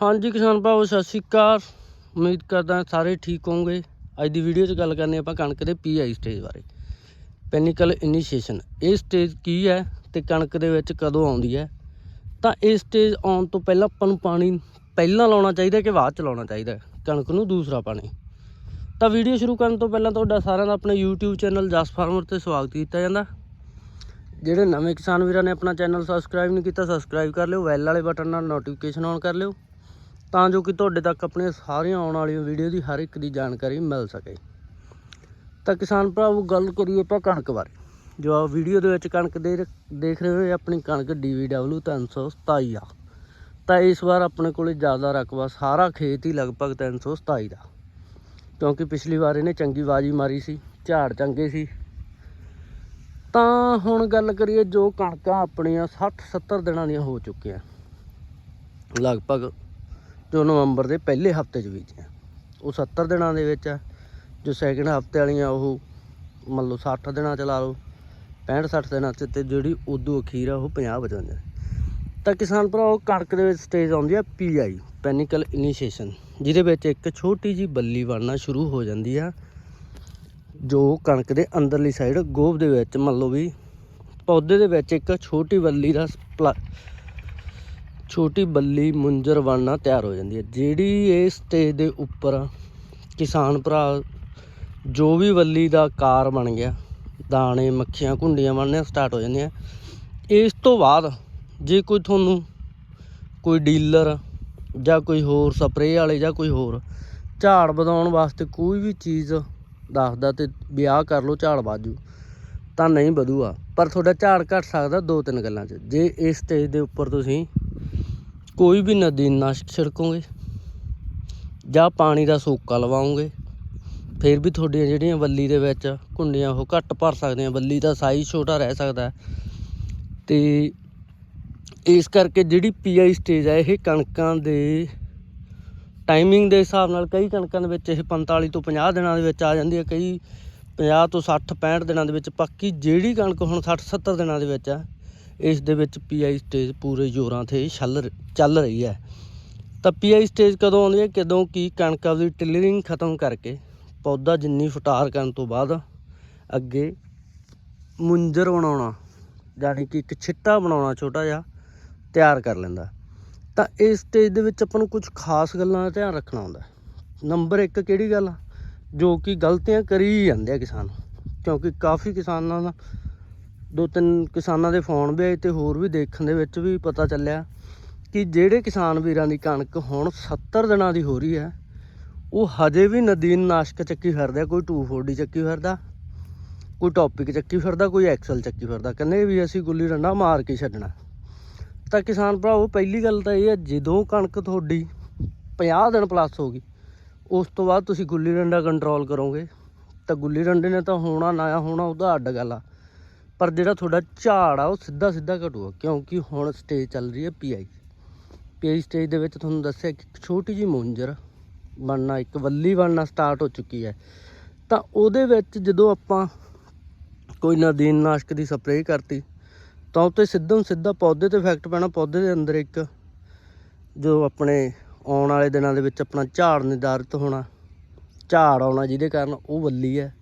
ਹਾਂਜੀ ਕਿਸਾਨ ਭਾਓ ਸਤਿ ਸ਼੍ਰੀ ਅਕਾਲ। ਉਮੀਦ ਕਰਦਾ ਸਾਰੇ ਠੀਕ ਹੋਵੋਗੇ। ਅੱਜ ਦੀ ਵੀਡੀਓ 'ਚ ਗੱਲ ਕਰਨੀ ਆਪਾਂ ਕਣਕ ਦੇ ਪੀਆਈ ਸਟੇਜ ਬਾਰੇ। ਪੈਨਿਕਲ ਇਨੀਸ਼ੀਏਸ਼ਨ ਇਹ ਸਟੇਜ ਕੀ ਹੈ ਤੇ ਕਣਕ ਦੇ ਵਿੱਚ ਕਦੋਂ ਆਉਂਦੀ ਹੈ? ਤਾਂ ਇਹ ਸਟੇਜ ਆਉਣ ਤੋਂ ਪਹਿਲਾਂ ਆਪਾਂ ਨੂੰ ਪਾਣੀ ਪਹਿਲਾਂ ਲਾਉਣਾ ਚਾਹੀਦਾ ਕਿ ਬਾਅਦ ਚ ਲਾਉਣਾ ਚਾਹੀਦਾ ਕਣਕ ਨੂੰ ਦੂਸਰਾ ਪਾਣੀ। ਤਾਂ ਵੀਡੀਓ ਸ਼ੁਰੂ ਕਰਨ ਤੋਂ ਪਹਿਲਾਂ ਤੁਹਾਡਾ ਸਾਰਿਆਂ ਦਾ ਆਪਣੇ YouTube ਚੈਨਲ ਜਸ ਫਾਰਮਰ ਤੇ ਸਵਾਗਤ ਕੀਤਾ ਜਾਂਦਾ। ਜਿਹੜੇ ਨਵੇਂ ਕਿਸਾਨ ਵੀਰਾਂ ਨੇ ਆਪਣਾ ਚੈਨਲ ਸਬਸਕ੍ਰਾਈਬ ਨਹੀਂ ਕੀਤਾ ਸਬਸਕ੍ਰਾਈਬ ਕਰ ਲਿਓ ਬੈਲ ਵਾਲੇ ਬਟਨ ਨਾਲ ਨੋਟੀਫਿਕੇਸ਼ਨ ਔਨ ਕਰ ਲਿਓ। ਤਾਂ ਜੋ ਕਿ ਤੁਹਾਡੇ ਤੱਕ ਆਪਣੀਆਂ ਸਾਰੀਆਂ ਆਉਣ ਵਾਲੀਆਂ ਵੀਡੀਓ ਦੀ ਹਰ ਇੱਕ ਦੀ ਜਾਣਕਾਰੀ ਮਿਲ ਸਕੇ। ਤਾਂ ਕਿਸਾਨ ਭਰਾਵੋ, ਗੱਲ ਕਰੀਏ ਆਪਾਂ ਕਣਕ ਬਾਰੇ। ਜੋ ਆ ਵੀਡੀਓ ਦੇ ਵਿੱਚ ਕਣਕ ਦੇ ਦੇਖ ਰਹੇ ਹੋ ਆਪਣੀ ਕਣਕ DVW 327 ਆ। ਤਾਂ ਇਸ ਵਾਰ ਆਪਣੇ ਕੋਲੇ ਜ਼ਿਆਦਾ ਰਕਬਾ ਸਾਰਾ ਖੇਤ ਹੀ ਲਗਭਗ 327 ਦਾ। ਕਿਉਂਕਿ ਪਿਛਲੀ ਵਾਰ ਇਹਨੇ ਚੰਗੀ ਬਾਜੀ ਮਾਰੀ ਸੀ, ਝਾੜ ਚੰਗੇ ਸੀ। ਤਾਂ ਹੁਣ ਗੱਲ ਕਰੀਏ ਜੋ ਕਣਕਾਂ ਆਪਣੀਆਂ 60 70 ਦਿਨਾਂ ਦੀਆਂ ਹੋ ਚੁੱਕੀਆਂ। ਲਗਭਗ ਜੋ ਨਵੰਬਰ ਦੇ ਪਹਿਲੇ ਹਫ਼ਤੇ 'ਚ ਬੀਜੀਆਂ ਉਹ 70 ਦਿਨਾਂ ਦੇ ਵਿੱਚ ਆ। ਜੋ ਸੈਕਿੰਡ ਹਫ਼ਤੇ ਵਾਲੀਆਂ ਉਹ ਮੰਨ ਲਓ 60 ਦਿਨਾਂ ਚ ਲਾ ਲਓ 65 60 ਦਿਨਾਂ ਚ ਤੇ ਜਿਹੜੀ ਉਦੋਂ ਅਖੀਰ ਆ ਉਹ 50 55 ਤਾਂ ਕਿਸਾਨ ਭਰਾਓ, ਕਣਕ ਦੇ ਵਿੱਚ ਸਟੇਜ ਆਉਂਦੀ ਆ ਪੀਆਈ ਪੈਨਿਕਲ ਇਨੀਸ਼ੀਏਸ਼ਨ, ਜਿਹਦੇ ਵਿੱਚ ਇੱਕ ਛੋਟੀ ਜੀ ਬੱਲੀ ਬਣਨਾ ਸ਼ੁਰੂ ਹੋ ਜਾਂਦੀ ਆ, ਜੋ ਕਣਕ ਦੇ ਅੰਦਰਲੀ ਸਾਈਡ ਗੋਭ ਦੇ ਵਿੱਚ ਮੰਨ ਲਓ ਵੀ ਪੌਦੇ ਦੇ ਵਿੱਚ ਇੱਕ ਛੋਟੀ ਬੱਲੀ ਦਾ ਸਪਲਾ- ਛੋਟੀ ਬੱਲੀ ਮੁੰਜਰ ਬਣਨਾ ਤਿਆਰ ਹੋ ਜਾਂਦੀ ਹੈ। ਜਿਹੜੀ ਇਹ ਸਟੇਜ ਦੇ ਉੱਪਰ ਕਿਸਾਨ ਭਰਾ ਜੋ ਵੀ ਬੱਲੀ ਦਾ ਕਾਰ ਬਣ ਗਿਆ, ਦਾਣੇ, ਮੱਖੀਆਂ, ਘੁੰਡੀਆਂ ਬਣਨੀਆਂ ਸਟਾਰਟ ਹੋ ਜਾਂਦੀਆਂ। ਇਸ ਤੋਂ ਬਾਅਦ ਜੇ ਕੋਈ ਤੁਹਾਨੂੰ ਕੋਈ ਡੀਲਰ ਜਾਂ ਕੋਈ ਹੋਰ ਸਪਰੇਅ ਵਾਲੇ ਜਾਂ ਕੋਈ ਹੋਰ ਝਾੜ ਵਧਾਉਣ ਵਾਸਤੇ ਕੋਈ ਵੀ ਚੀਜ਼ ਦੱਸਦਾ ਤੇ ਵਿਆਹ ਕਰ ਲਓ, ਝਾੜ ਵਾਜੂ, ਤਾਂ ਨਹੀਂ ਵਧੂਗਾ। ਪਰ ਤੁਹਾਡਾ ਝਾੜ ਘਟ ਸਕਦਾ ਦੋ ਤਿੰਨ ਗੱਲਾਂ 'ਚ। ਜੇ ਇਸ ਸਟੇਜ ਦੇ ਉੱਪਰ ਤੁਸੀਂ ਕੋਈ ਵੀ ਨਦੀ ਨਦੀਨਨਾਸ਼ਕ ਛਿੜਕੋਗੇ ਜਾਂ ਪਾਣੀ ਦਾ ਸੋਕਾ ਲਵਾਉਂਗੇ, ਫਿਰ ਵੀ ਤੁਹਾਡੀਆਂ ਜਿਹੜੀਆਂ ਬੱਲੀ ਦੇ ਵਿੱਚ ਘੁੰਡੀਆਂ ਉਹ ਘੱਟ ਭਰ ਸਕਦੀਆਂ ਬੱਲੀ ਦਾ ਸਾਈਜ਼ ਛੋਟਾ ਰਹਿ ਸਕਦਾ ਹੈ। ਤੇ ਇਸ ਕਰਕੇ ਜਿਹੜੀ ਪੀਆਈ ਸਟੇਜ ਹੈ, ਇਹ ਕਣਕਾਂ ਦੇ ਟਾਈਮਿੰਗ ਦੇ ਹਿਸਾਬ ਨਾਲ ਕਈ ਕਣਕਾਂ ਦੇ ਵਿੱਚ ਇਹ 45 ਤੋਂ 50 ਦਿਨਾਂ ਦੇ ਵਿੱਚ ਆ ਜਾਂਦੀ ਹੈ, ਕਈ 50 ਤੋਂ 60 65 ਦਿਨਾਂ ਦੇ ਵਿੱਚ, ਬਾਕੀ ਜਿਹੜੀ ਕਣਕ ਹੁਣ 60 70 ਦਿਨਾਂ ਦੇ ਵਿੱਚ ਆ ਇਸ ਦੇ ਵਿੱਚ ਪੀਆਈ ਸਟੇਜ ਪੂਰੇ ਜ਼ੋਰਾਂ ਤੇ ਛੱਲ ਚੱਲ ਰਹੀ ਹੈ। ਤਾਂ ਪੀਆਈ ਸਟੇਜ ਕਦੋਂ ਆਉਂਦੀ ਹੈ, ਕਦੋਂ ਕੀ ਕਣਕ ਆਪਦੀ ਟਿਲਰਿੰਗ ਖਤਮ ਕਰਕੇ ਪੌਦਾ ਜਿੰਨੀ ਫਟਾਰ ਕਰਨ ਤੋਂ ਬਾਅਦ ਅੱਗੇ ਮੁੰਜਰ ਬਣਾਉਣਾ ਯਾਨੀ ਕਿ ਇੱਕ ਛਿੱਟਾ ਬਣਾਉਣਾ ਛੋਟਾ ਜਿਹਾ ਤਿਆਰ ਕਰ ਲੈਂਦਾ। ਤਾਂ ਇਸ ਸਟੇਜ ਦੇ ਵਿੱਚ ਆਪਾਂ ਨੂੰ ਕੁਝ ਖਾਸ ਗੱਲਾਂ ਦਾ ਧਿਆਨ ਰੱਖਣਾ ਹੁੰਦਾ। ਨੰਬਰ 1 ਕਿਹੜੀ ਗੱਲ ਆ? ਜੋ ਕਿ ਗਲਤੀਆਂ ਕਰੀ ਹੀ ਜਾਂਦੇ ਆ ਕਿਸਾਨ। ਕਿਉਂਕਿ ਕਾਫੀ ਕਿਸਾਨਾਂ ਦਾ ਦੋ ਤਿੰਨ ਕਿਸਾਨਾਂ ਦੇ ਫੋਨ ਵੀ ਆਏ ਤੇ ਹੋਰ ਵੀ ਦੇਖਣ ਦੇ ਵਿੱਚ ਵੀ ਪਤਾ ਚੱਲਿਆ ਕਿ ਜਿਹੜੇ ਕਿਸਾਨ ਵੀਰਾਂ ਦੀ ਕਣਕ ਹੁਣ 70 ਦਿਨਾਂ ਦੀ ਹੋ ਰਹੀ ਹੈ, ਉਹ ਹਜੇ ਵੀ ਨਦੀਨ ਨਾਸ਼ਕ ਚੱਕੀ ਫਿਰਦਾ, ਕੋਈ 240 ਚੱਕੀ ਫਿਰਦਾ, ਕੋਈ ਟੌਪਿਕ ਚੱਕੀ ਫਿਰਦਾ, ਕੋਈ ਐਕਸਲ ਚੱਕੀ ਫਿਰਦਾ, ਕਹਿੰਦੇ ਵੀ ਅਸੀਂ ਗੁੱਲੀ ਡੰਡਾ ਮਾਰ ਕੇ ਛੱਡਣਾ। ਤਾਂ ਕਿਸਾਨ ਭਰਾਵੋ, ਪਹਿਲੀ ਗੱਲ ਤਾਂ ਇਹ ਹੈ, ਜਦੋਂ ਕਣਕ ਤੁਹਾਡੀ 50 ਦਿਨ ਪਲੱਸ ਹੋ ਗਈ, ਉਸ ਤੋਂ ਬਾਅਦ ਤੁਸੀਂ ਗੁੱਲੀ ਡੰਡਾ ਕੰਟਰੋਲ ਕਰੋਗੇ, ਤਾਂ ਗੁੱਲੀ ਡੰਡੇ ਨੇ ਤਾਂ ਹੋਣਾ ਨਾ ਹੋਣਾ ਉਹਦਾ ਅੱਡ ਗੱਲ ਆ। ਪਰ ਜਿਹੜਾ ਤੁਹਾਡਾ ਝਾੜ ਆ, ਉਹ ਸਿੱਧਾ ਸਿੱਧਾ ਘਟੂਗਾ। ਕਿਉਂਕਿ ਹੁਣ ਸਟੇਜ ਚੱਲ ਰਹੀ ਹੈ ਪੀਆਈ ਪੀਆਈ ਸਟੇਜ ਦੇ ਵਿੱਚ ਤੁਹਾਨੂੰ ਦੱਸਿਆ ਕਿ ਇੱਕ ਛੋਟੀ ਜੀ ਮੁੰਜਰ ਬਣਨਾ, ਇੱਕ ਵੱਲੀ ਬਣਨਾ ਸਟਾਰਟ ਹੋ ਚੁੱਕੀ ਹੈ। ਤਾਂ ਉਹਦੇ ਵਿੱਚ ਜਦੋਂ ਆਪਾਂ ਕੋਈ ਨਦੀਨ ਨਾਸ਼ਕ ਦੀ ਸਪਰੇਅ ਕਰਤੀ, ਤਾਂ ਉੱਤੇ ਸਿੱਧਾ ਸਿੱਧਾ ਪੌਦੇ ਤੇ ਇਫੈਕਟ ਪੈਣਾ। ਪੌਦੇ ਦੇ ਅੰਦਰ ਇੱਕ ਜੋ ਆਪਣੇ ਆਉਣ ਵਾਲੇ ਦਿਨਾਂ ਦੇ ਵਿੱਚ ਆਪਣਾ ਝਾੜ ਨਿਰਧਾਰਿਤ ਹੋਣਾ, ਝਾੜ ਆਉਣਾ ਜਿਹਦੇ ਕਾਰਨ ਉਹ ਵੱਲੀ ਹੈ,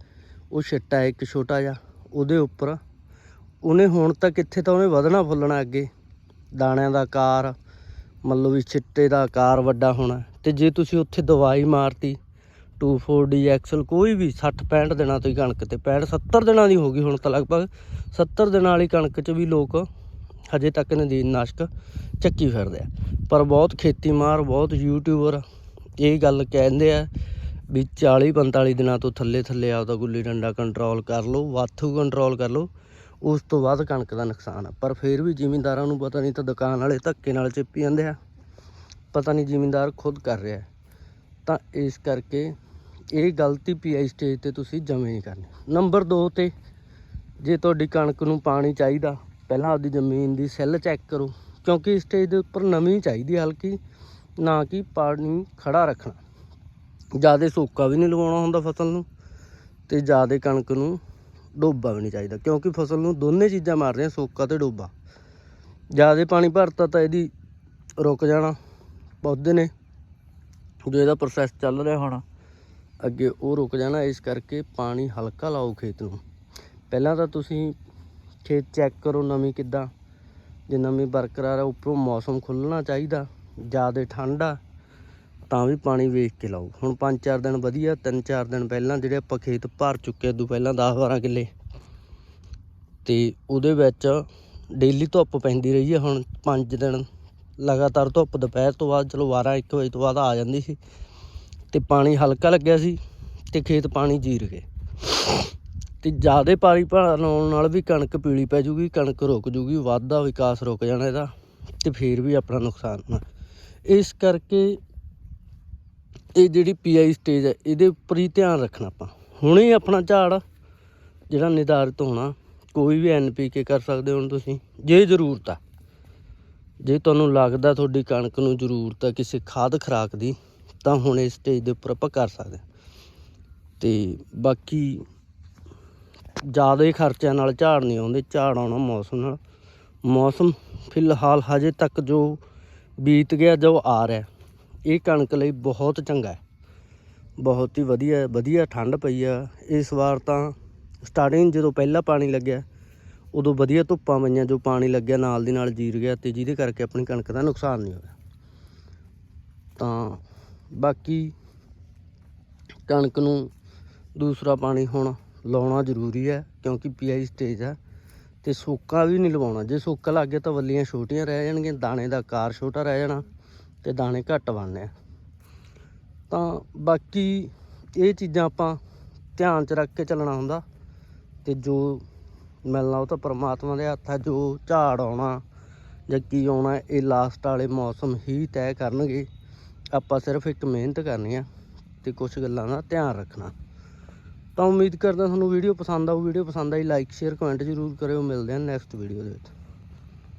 ਉਹ ਛਿੱਟਾ ਹੈ ਇੱਕ ਛੋਟਾ ਜਿਹਾ। ਉਹਦੇ ਉੱਪਰ ਉਹਨੇ ਹੁਣ ਤਾਂ ਕਿੱਥੇ ਤਾਂ ਉਹਨੇ ਵਧਣਾ ਫੁੱਲਣਾ ਅੱਗੇ। ਦਾਣਿਆਂ ਦਾ ਆਕਾਰ ਮੰਨ ਲਓ ਵੀ ਛਿੱਟੇ ਦਾ ਆਕਾਰ ਵੱਡਾ ਹੋਣਾ। ਤੇ ਜੇ ਤੁਸੀਂ ਉੱਥੇ ਦਵਾਈ ਮਾਰਤੀ 2,4-D ਐਕਸਲ ਕੋਈ ਵੀ 60 65 ਦਿਨਾਂ ਤੋਂ ਹੀ ਕਣਕ ਤੇ 65 70 ਦਿਨਾਂ ਦੀ ਹੋ ਗਈ ਹੁਣ ਤਾਂ ਲਗਭਗ। 70 ਦਿਨਾਂ ਵਾਲੀ ਕਣਕ 'ਚ ਵੀ ਲੋਕ ਹਜੇ ਤੱਕ ਨਦੀਨ ਨਾਸ਼ਕ ਚੱਕੀ ਫਿਰਦੇ ਆ। ਪਰ ਬਹੁਤ ਖੇਤੀ ਮਾਰ ਬਹੁਤ ਯੂਟਿਊਬਰ ਇਹ ਗੱਲ ਕਹਿੰਦੇ ਆ ਵੀ 40 45 ਦਿਨਾਂ ਤੋਂ ਥੱਲੇ ਥੱਲੇ ਆਪਦਾ ਗੁੱਲੀ ਡੰਡਾ ਕੰਟਰੋਲ ਕਰ ਲਓ ਵਾਥੂ ਕੰਟਰੋਲ ਕਰ ਲਓ। ਉਸ ਤੋਂ ਬਾਅਦ ਕਣਕ ਦਾ ਨੁਕਸਾਨ ਆ। ਪਰ ਫਿਰ ਵੀ ਜ਼ਿਮੀਂਦਾਰਾਂ ਨੂੰ ਪਤਾ ਨਹੀਂ ਤਾਂ ਦੁਕਾਨ ਵਾਲੇ ਧੱਕੇ ਨਾਲ ਚਿੱਪੀ ਜਾਂਦੇ ਆ। ਪਤਾ ਨਹੀਂ ਜ਼ਿਮੀਂਦਾਰ ਖੁਦ ਕਰ ਰਿਹਾ ਤਾਂ ਇਸ ਕਰਕੇ ਇਹ ਗਲਤੀ ਪੀਆਈ ਸਟੇਜ ਤੇ ਤੁਸੀਂ ਜਮੇ ਨਹੀਂ ਕਰਨੀ। ਨੰਬਰ 2 ਤੇ ਜੇ ਤੁਹਾਡੀ ਕਣਕ ਨੂੰ ਪਾਣੀ ਚਾਹੀਦਾ, ਪਹਿਲਾਂ ਆਪਦੀ ਜ਼ਮੀਨ ਦੀ ਸੈੱਲ ਚੈੱਕ ਕਰੋ। ਕਿਉਂਕਿ ਸਟੇਜ ਦੇ ਉੱਪਰ ਨਮੀ ਚਾਹੀਦੀ ਹਲਕੀ, ਨਾ ਕਿ ਪਾਣੀ ਖੜਾ ਰੱਖਣਾ। ਜ਼ਿਆਦਾ ਸੋਕਾ ਵੀ ਨਹੀਂ ਲਵਾਉਣਾ ਹੁੰਦਾ ਫਸਲ ਨੂੰ ਤੇ ਜ਼ਿਆਦਾ ਕਣਕ ਨੂੰ ਡੋਬਾ ਵੀ ਨਹੀਂ ਚਾਹੀਦਾ, ਕਿਉਂਕਿ ਫਸਲ ਨੂੰ ਦੋਨੇ ਚੀਜ਼ਾਂ ਮਾਰ ਰਹੀਆਂ, ਸੋਕਾ ਤੇ ਡੋਬਾ। ਜ਼ਿਆਦਾ ਪਾਣੀ ਭਰਤਾ ਤਾਂ ਇਹਦੀ ਰੁਕ ਜਾਣਾ, ਪੌਦੇ ਨੇ। ਜੋ ਇਹਦਾ ਪ੍ਰੋਸੈਸ ਚੱਲ ਰਿਹਾ ਹੋਣਾ, ਅੱਗੇ ਉਹ ਰੁਕ ਜਾਣਾ, ਇਸ ਕਰਕੇ ਪਾਣੀ ਹਲਕਾ ਲਾਓ ਖੇਤ ਨੂੰ। ਪਹਿਲਾਂ ਤਾਂ ਤੁਸੀਂ ਖੇਤ ਚੈੱਕ ਕਰੋ ਨਮੀ ਕਿੱਦਾਂ। ਜੇ ਨਮੀ ਬਰਕਰਾਰ ਹੈ ਉੱਪਰੋਂ ਮੌਸਮ ਖੁੱਲਣਾ ਚਾਹੀਦਾ, ਜ਼ਿਆਦਾ ਠੰਡ ਆ ਤਾਂ ਵੀ ਪਾਣੀ ਵੇਖ ਕੇ ਲਾਓ। ਹੁਣ 5-4 ਦਿਨ ਵਧੀਆ 3-4 ਦਿਨ ਪਹਿਲਾਂ ਜਿਹੜੇ ਆਪਾਂ ਖੇਤ ਭਰ ਚੁੱਕੇ ਉਦੋਂ ਪਹਿਲਾਂ 10-12 ਕਿੱਲੇ। ਤੇ ਉਹਦੇ ਵਿੱਚ ਡੇਲੀ ਧੁੱਪ ਪੈਂਦੀ ਰਹੀ ਹੈ ਹੁਣ 5 ਦਿਨ ਲਗਾਤਾਰ ਧੁੱਪ, ਦੁਪਹਿਰ ਤੋਂ ਬਾਅਦ ਚਲੋ 12 1 ਵਜੇ ਤੋਂ ਬਾਅਦ ਆ ਜਾਂਦੀ ਸੀ। ਤੇ ਪਾਣੀ ਹਲਕਾ ਲੱਗਿਆ ਸੀ ਤੇ ਖੇਤ ਪਾਣੀ ਜੀਰ ਗਏ। ਤੇ ਜਿਆਦੇ ਪਾਣੀ ਲਾਉਣ ਨਾਲ ਵੀ ਕਣਕ ਪੀਲੀ ਪੈ ਜੂਗੀ, ਕਣਕ ਰੁਕ ਜੂਗੀ, ਵਾਧਾ ਵਿਕਾਸ ਰੁਕ ਜਾਣਾ ਇਹਦਾ ਤੇ ਫੇਰ ਵੀ ਆਪਣਾ ਨੁਕਸਾਨ ਨਾ ਇਸ ਕਰਕੇ ਇਹ ਜਿਹੜੀ ਪੀਆਈ ਸਟੇਜ ਹੈ ਇਹਦੇ ਉੱਪਰ ਹੀ ਧਿਆਨ ਰੱਖਣਾ ਆਪਾਂ। ਹੁਣੇ ਆਪਣਾ ਝਾੜ ਜਿਹੜਾ ਨਿਰਧਾਰਿਤ ਹੋਣਾ, ਕੋਈ ਵੀ ਐਨਪੀਕੇ ਕਰ ਸਕਦੇ ਹੋ ਤੁਸੀਂ, ਜੇ ਜ਼ਰੂਰਤ ਆ। ਜੇ ਤੁਹਾਨੂੰ ਲੱਗਦਾ ਤੁਹਾਡੀ ਕਣਕ ਨੂੰ ਜ਼ਰੂਰਤ ਹੈ ਕਿਸੇ ਖਾਦ ਖਰਾਕ ਦੀ, ਤਾਂ ਹੁਣ ਇਸ ਸਟੇਜ ਦੇ ਉੱਪਰ ਆਪਾਂ ਕਰ ਸਕਦੇ ਹਾਂ। ਤੇ ਬਾਕੀ ਜ਼ਿਆਦਾ ਖਰਚਿਆਂ ਨਾਲ ਝਾੜ ਨਹੀਂ ਆਉਂਦੇ, ਝਾੜ ਆਉਣਾ ਮੌਸਮ ਨਾਲ। ਮੌਸਮ ਫਿਲਹਾਲ ਹਜੇ ਤੱਕ ਜੋ ਬੀਤ ਗਿਆ, ਜੋ ਆ ਰਿਹਾ। ਇਹ ਕਣਕ ਲਈ ਬਹੁਤ ਚੰਗਾ ਹੈ। ਬਹੁਤ ਹੀ ਵਧੀਆ ਵਧੀਆ ਠੰਡ ਪਈ ਆ। ਇਸ ਵਾਰ ਤਾਂ ਸਟਾਰਟਿੰਗ ਜਦੋਂ ਪਹਿਲਾ ਪਾਣੀ ਲੱਗਿਆ, ਉਦੋਂ ਵਧੀਆ ਧੁੱਪਾਂ ਪਈਆਂ। ਜੋ ਪਾਣੀ ਲੱਗਿਆ, ਨਾਲ ਦੀ ਨਾਲ ਜੀਰ ਗਿਆ ਤੇ ਜਿਹਦੇ ਕਰਕੇ ਆਪਣੀ ਕਣਕ ਦਾ ਨੁਕਸਾਨ ਨਹੀਂ ਹੋਇਆ। ਤਾਂ ਬਾਕੀ ਕਣਕ ਨੂੰ ਦੂਸਰਾ ਪਾਣੀ ਹੁਣ ਲਾਉਣਾ ਜ਼ਰੂਰੀ ਹੈ, ਕਿਉਂਕਿ ਪੀਆਈ ਸਟੇਜ ਆ ਤੇ ਸੋਕਾ ਵੀ ਨਹੀਂ ਲਵਾਉਣਾ। ਜੇ ਸੋਕਾ ਲੱਗ ਗਿਆ ਤਾਂ ਵੱਲੀਆਂ ਛੋਟੀਆਂ ਰਹਿ ਜਾਣਗੀਆਂ, ਦਾਣੇ ਦਾ ਆਕਾਰ ਛੋਟਾ ਰਹਿ ਜਾਣਾ। ਤੇ ਦਾਣੇ ਘੱਟ ਬਣਨੇ ਆ। ਤਾਂ ਬਾਕੀ ਇਹ ਚੀਜ਼ਾਂ ਆਪਾਂ ਧਿਆਨ 'ਚ ਰੱਖ ਕੇ ਚੱਲਣਾ ਹੁੰਦਾ ਤੇ ਜੋ ਮਿਲਣਾ ਉਹ ਤਾਂ ਪਰਮਾਤਮਾ ਦੇ ਹੱਥ ਆ, ਜੋ ਝਾੜ ਆਉਣਾ ਜਾਂ ਕੀ ਆਉਣਾ, ਇਹ ਲਾਸਟ ਵਾਲੇ ਮੌਸਮ ਹੀ ਤੈਅ ਕਰਨਗੇ। ਆਪਾਂ ਸਿਰਫ ਇੱਕ ਮਿਹਨਤ ਕਰਨੀ ਆ ਤੇ ਕੁਝ ਗੱਲਾਂ ਦਾ ਧਿਆਨ ਰੱਖਣਾ। ਤਾਂ ਉਮੀਦ ਕਰਦਾ ਤੁਹਾਨੂੰ ਵੀਡੀਓ ਪਸੰਦ ਆਊ। ਵੀਡੀਓ ਪਸੰਦ ਆਈ ਲਾਈਕ ਸ਼ੇਅਰ ਕਮੈਂਟ ਜ਼ਰੂਰ ਕਰਿਓ। ਮਿਲਦੇ ਹਾਂ ਨੈਕਸਟ ਵੀਡੀਓ ਦੇ ਵਿੱਚ।